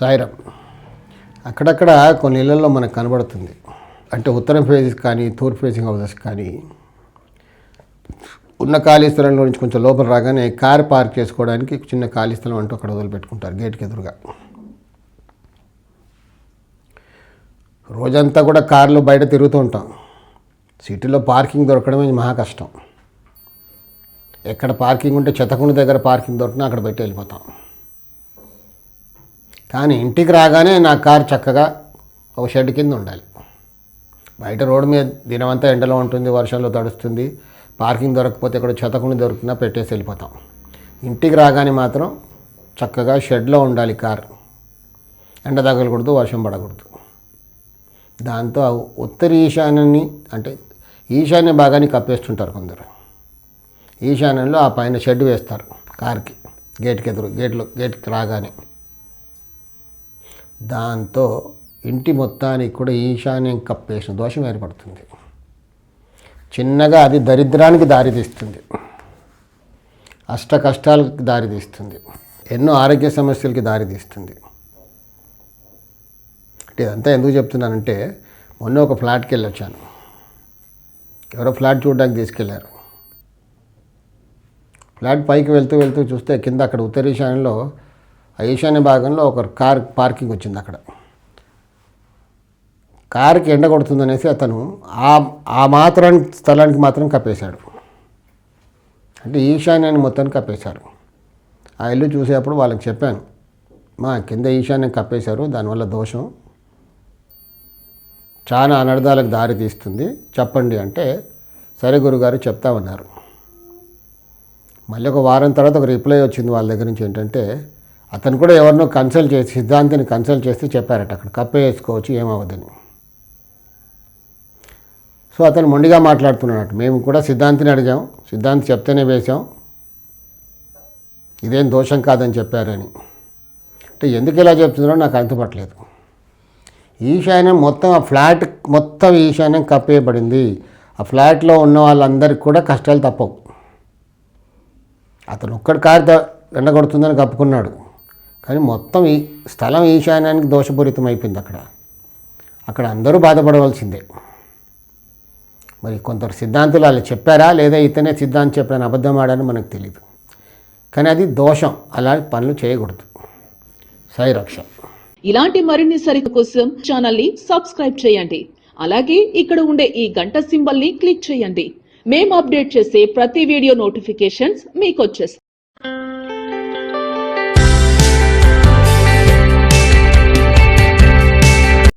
సాయిరం. అక్కడక్కడ కొన్ని ఇళ్ళలో మనకు కనబడుతుంది. అంటే ఉత్తరం ఫేజెస్ కానీ తూర్పు ఫేసింగ్ హౌసెస్ కానీ. ఉన్న ఖాళీ స్థలంలో నుంచి కొంచెం లోపల రాగానే కార్ పార్క్ చేసుకోవడానికి చిన్న ఖాళీ స్థలం అంటూ అక్కడ వదిలిపెట్టుకుంటారు గేట్కి ఎదురుగా. రోజంతా కూడా కార్లు బయట తిరుగుతూ ఉంటాం. సిటీలో పార్కింగ్ దొరకడమే మహా కష్టం. ఎక్కడ పార్కింగ్ ఉంటే చెత్తకుండి దగ్గర పార్కింగ్ దొరికినా అక్కడ బయట వెళ్ళిపోతాం. కానీ ఇంటికి రాగానే నా కార్ చక్కగా ఒక షెడ్ కింద ఉండాలి. బయట రోడ్డు మీద దినమంతా ఎండలో ఉంటుంది వర్షంలో తడుస్తుంది పార్కింగ్ దొరకకపోతే ఇక్కడ చెతకుండా దొరికినా పెట్టేసి వెళ్ళిపోతాం. ఇంటికి రాగానే మాత్రం చక్కగా షెడ్లో ఉండాలి కార్. ఎండ తగలకూడదు వర్షం పడకూడదు. దాంతో ఉత్తర ఈశాన్యాన్ని అంటే ఈశాన్య భాగాన్ని కప్పేస్తుంటారు కొందరు. ఈశాన్యంలో ఆ పైన షెడ్ వేస్తారు కార్కి. గేట్కి ఎదురు గేట్లో గేట్కి రాగానే. దాంతో ఇంటి మొత్తానికి కూడా ఈశాన్యం కప్పేసిన దోషం ఏర్పడుతుంది. చిన్నగా అది దరిద్రానికి దారితీస్తుంది అష్ట కష్టాలకు దారితీస్తుంది ఎన్నో ఆరోగ్య సమస్యలకి దారితీస్తుంది అంటే ఇదంతా ఎందుకు చెప్తున్నానంటే మొన్న ఒక ఫ్లాట్కి వెళ్ళొచ్చాను. ఎవరో ఫ్లాట్ చూడడానికి తీసుకెళ్ళారు. ఫ్లాట్ పైకి వెళ్తూ వెళ్తూ చూస్తే కింద అక్కడ ఉత్తర ఈశాన్యంలో ఆ ఈశాన్య భాగంలో ఒక కార్ పార్కింగ్ వచ్చింది అక్కడ. కారుకి ఎండ కొడుతుందనేసి అతను ఆ ఆ మాత్రం స్థలానికి మాత్రం కప్పేశాడు. అంటే ఈశాన్యాన్ని మొత్తాన్ని కప్పేశారు. ఆ ఇల్లు చూసేటప్పుడు వాళ్ళకి చెప్పాను మా కింద ఈశాన్యం కప్పేశారు దానివల్ల దోషం. చాలా అనర్థాలకు దారి తీస్తుంది చెప్పండి అంటే సరే గురుగారు చెప్తామన్నారు. మళ్ళీ ఒక వారం తర్వాత ఒక రిప్లై వచ్చింది వాళ్ళ దగ్గర నుంచి ఏంటంటే అతను కూడా ఎవరినో కన్సల్ట్ చేసి సిద్ధాంతిని కన్సల్ట్ చేస్తే చెప్పారట అక్కడ కప్పే వేసుకోవచ్చు ఏమవ్వదని. సో అతను మొండిగా మాట్లాడుతున్నాడు మేము కూడా సిద్ధాంతిని అడిగాం. సిద్ధాంతి చెప్తేనే వేశాం. ఇదేం దోషం కాదని చెప్పారని. అంటే ఎందుకు ఇలా చెప్తున్నారో నాకు అంతుపట్టలేదు ఈశాన్యం మొత్తం ఆ ఫ్లాట్ మొత్తం ఈశాన్యం కప్పేయబడింది. ఆ ఫ్లాట్లో ఉన్న వాళ్ళందరికీ కూడా కష్టాలు తప్పవు. అతను ఒక్కడి కారు ఎండగొడుతుందని కప్పుకున్నాడు. కానీ మొత్తం ఈ స్థలం ఈశాన్యానికి దోషపూరితం అయిపోయింది అక్కడ. అక్కడ అందరూ బాధపడవలసిందే. మరి కొందరు సిద్ధాంతులు అలా చెప్పారా? లేదా ఇతనే సిద్ధాంతం చెప్పారని అబద్ధం ఆడని మనకు తెలియదు కానీ అది దోషం. అలా పనులు చేయకూడదు. సాయి రక్ష. ఇలాంటి మరిన్ని సరికు కోసం ఛానల్ని సబ్స్క్రైబ్ చేయండి. అలాగే ఇక్కడ ఉండే ఈ గంట సింబల్ని క్లిక్ చేయండి. మేము అప్డేట్ చేసే ప్రతి వీడియో నోటిఫికేషన్స్ మీకు వచ్చేస్తాయి